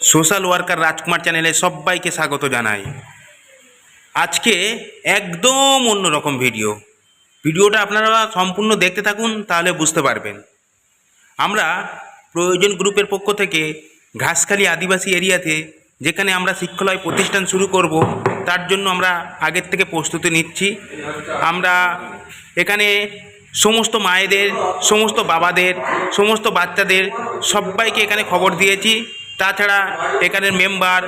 Social worker রাজকুমার চ্যানেলে সবাইকে স্বাগত জানাই। আজকে একদম অন্যরকম ভিডিও। ভিডিওটা আপনারা সম্পূর্ণ দেখতে থাকুন, তাহলে বুঝতে পারবেন। আমরা প্রয়োজন গ্রুপের পক্ষ থেকে ঘাসখালি আদিবাসী এরিয়াতে যেখানে আমরা শিক্ষালয় প্রতিষ্ঠান শুরু করব, তার জন্য আমরা আগের থেকে প্রস্তুতি নিচ্ছি। আমরা এখানে সমস্ত মায়েদের, সমস্ত বাবাদের, সমস্ত বাচ্চাদের সবাইকে এখানে খবর দিয়েছি। তাছাড়া এখানের মেম্বার,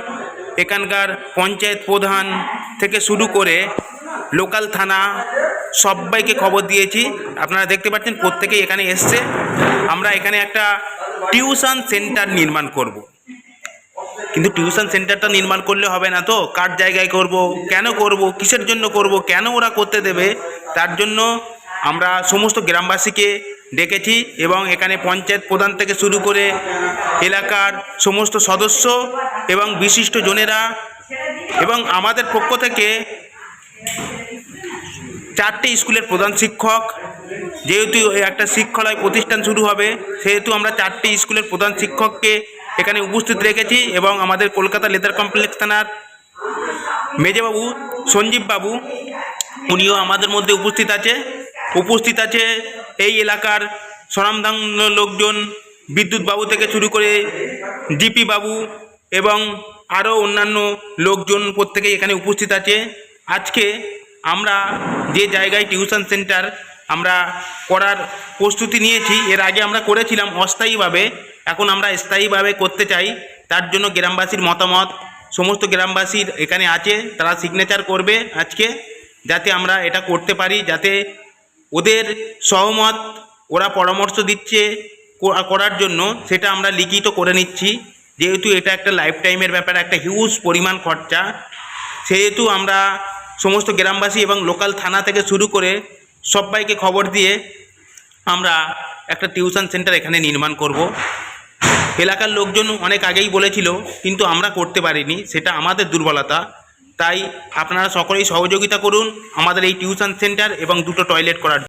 এখানকার পঞ্চায়েত প্রধান থেকে শুরু করে লোকাল থানা সবাইকে খবর দিয়েছি। আপনারা দেখতে পাচ্ছেন প্রত্যেকেই এখানে এসছে। আমরা এখানে একটা টিউশন সেন্টার নির্মাণ করব। কিন্তু টিউশন সেন্টারটা নির্মাণ করলে হবে না তো? কার জায়গায় করব? কেন করব? কিসের জন্য করব? কেন ওরা করতে দেবে? তার জন্য আমরা সমস্ত গ্রামবাসীকে ডেকেছি এবং এখানে পঞ্চায়েত প্রধান থেকে শুরু করে এলাকার সমস্ত সদস্য এবং বিশিষ্ট জনেরা এবং আমাদের পক্ষ থেকে চারটে স্কুলের প্রধান শিক্ষক, যেহেতু একটা শিক্ষালয় প্রতিষ্ঠান শুরু হবে, সেহেতু আমরা চারটি স্কুলের প্রধান শিক্ষককে এখানে উপস্থিত রেখেছি এবং আমাদের কলকাতা লেদার কমপ্লেক্স থানার মেজবাবু, সঞ্জীব বাবু, উনিও আমাদের মধ্যে উপস্থিত আছে। উপস্থিত আছে এই এলাকার স্বনামধান্য লোকজন বিদ্যুৎ বাবু থেকে শুরু করে জিপি বাবু এবং আরও অন্যান্য লোকজন প্রত্যেকেই এখানে উপস্থিত আছে। আজকে আমরা যে জায়গায় টিউশন সেন্টার আমরা করার প্রস্তুতি নিয়েছি, এর আগে আমরা করেছিলাম অস্থায়ীভাবে, এখন আমরা স্থায়ীভাবে করতে চাই। তার জন্য গ্রামবাসীর মতামত, সমস্ত গ্রামবাসীর এখানে আছে, তারা সিগনেচার করবে আজকে, যাতে আমরা এটা করতে পারি, যাতে ওদের সহমত ওরা পরামর্শ দিচ্ছে করার জন্য, সেটা আমরা লিখিত করে নিচ্ছি। যেহেতু এটা একটা লাইফ টাইমের ব্যাপার, একটা হিউজ পরিমাণ খরচা, সেহেতু আমরা সমস্ত গ্রামবাসী এবং লোকাল থানা থেকে শুরু করে সবাইকে খবর দিয়ে আমরা একটা টিউশন সেন্টার এখানে নির্মাণ করব। এলাকার লোকজন অনেক আগেই বলেছিল, কিন্তু আমরা করতে পারিনি, সেটা আমাদের দুর্বলতা। তাই আপনারা সকলেই সহযোগিতা করুন আমাদের এই টিউশন সেন্টার এবং দুটো টয়লেট করার